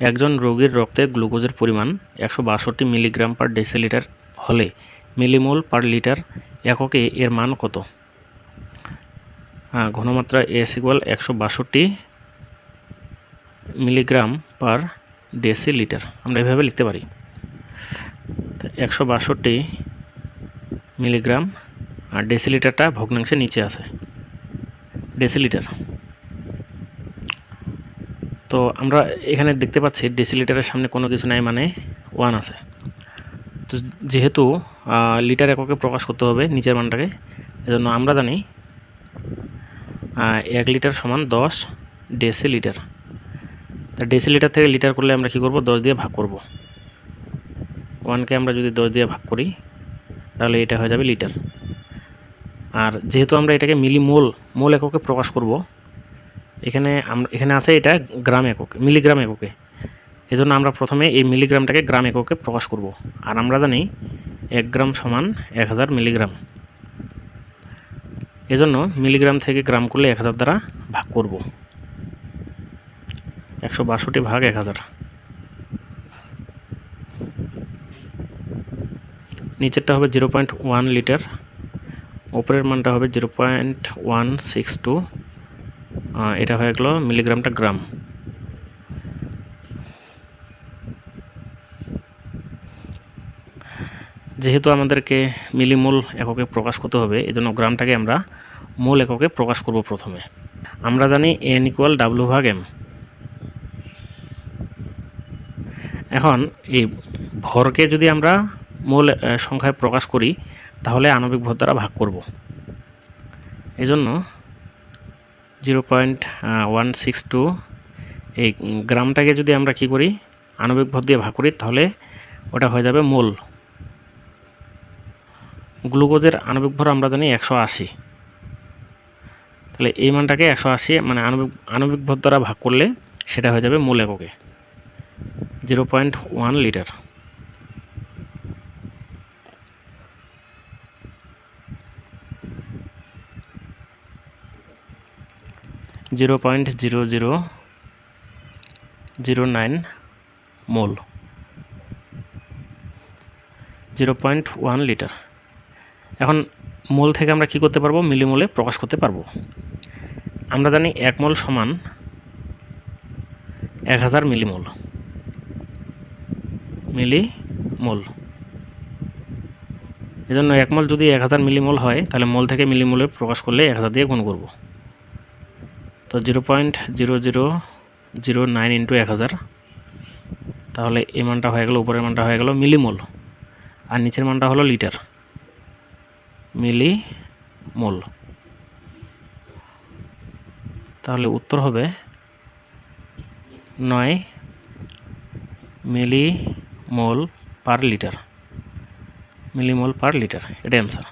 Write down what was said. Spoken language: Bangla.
একজন রোগীর রক্তে গ্লুকোজের পরিমাণ একশো বাষট্টি মিলিগ্রাম পার ডেসিলিটার হলে মিলিমোল পার লিটার এককে এর মান কত? হ্যাঁ, ঘনমাত্রা এস ইকুয়াল একশো বাষট্টি মিলিগ্রাম পার ডেসিলিটার। আমরা এভাবে লিখতে পারি। একশো বাষট্টি মিলিগ্রাম আর ডেসিলিটারটা ভগ্নাংশের নিচে আছে। ডেসিলিটার। তো আমরা এখানে দেখতে পাচ্ছি ডেসিলিটারের সামনে কোনো কিছু নাই মানে ওয়ান আছে। তো যেহেতু লিটার এককে প্রকাশ করতে হবে নিচের মানটাকে, এজন্য আমরা জানি এক লিটার সমান দশ ডেসিলিটার তা ডেসিলিটার থেকে লিটার করলে আমরা কি করব? দশ দিয়ে ভাগ করব। ওয়ানকে আমরা যদি দশ দিয়ে ভাগ করি, তাহলে এটা হয়ে যাবে লিটার আর যেহেতু আমরা এটাকে মিলিমোল মোল এককে প্রকাশ করব এখানে আমরা এখানে আছে এটা গ্রাম একক, মিলিগ্রাম এককে। এজন্য আমরা প্রথমে এই মিলিগ্রামটাকে গ্রাম এককে প্রকাশ করব। আর আমরা জানি এক গ্রাম সমান এক হাজার মিলিগ্রাম। এজন্য মিলিগ্রাম থেকে গ্রাম করলে এক হাজার দ্বারা ভাগ করব। একশো বাষট্টি ভাগ এক হাজার। নিচেরটা হবে জিরো পয়েন্ট ওয়ান লিটার, ওপরের মানটা হবে zero point one six two এটা হয়ে গেলো মিলিগ্রামটা গ্রাম। যেহেতু আমাদেরকে মিলিমোল এককে প্রকাশ করতে হবে, এজন্য গ্রামটাকে আমরা মোল এককে প্রকাশ করব প্রথমে। আমরা জানি এন ইকুয়াল ডাব্লু ভাগ এম এখন এই ভরকে যদি আমরা মোল সংখ্যায় প্রকাশ করি, তাহলে আণবিক ভর দ্বারা ভাগ করব। এজন্য zero point one six two এই গ্রামটাকে যদি আমরা কি করি, আণবিক ভর দিয়ে ভাগ করি, তাহলে ওটা হয়ে যাবে মোল। গ্লুকোজের আণবিক ভর আমরা জানি একশো আশি। তাহলে এই মানটাকে একশো আশি মানে আণবিক আণবিক ভর দ্বারা ভাগ করলে সেটা হয়ে যাবে মূল এককে। Zero point one litre. Zero point zero zero zero nine mole. Zero point one litre. এখন মোল থেকে আমরা কি করতে পারব? মিলিমোলে প্রকাশ করতে পারব। আমরা জানি এক মোল সমান এক হাজার মিলিমোল। মিলিমোল। এজন্য এক মোল যদি এক হাজার মিলিমোল হয়, তাহলে মোল থেকে মিলিমোলে প্রকাশ করলে এক হাজার দিয়ে গুণ করব। তো zero point zero zero zero nine into এক হাজার। তাহলে এই মানটা হয়ে গেল, উপরের মানটা হয়ে গেল মিলিমোল। আর নিচের মানটা হলো লিটার। মিলি মোল তাহলে উত্তর হবে নয় milli mole per litre. Millimole per litre, এটা অ্যান্সার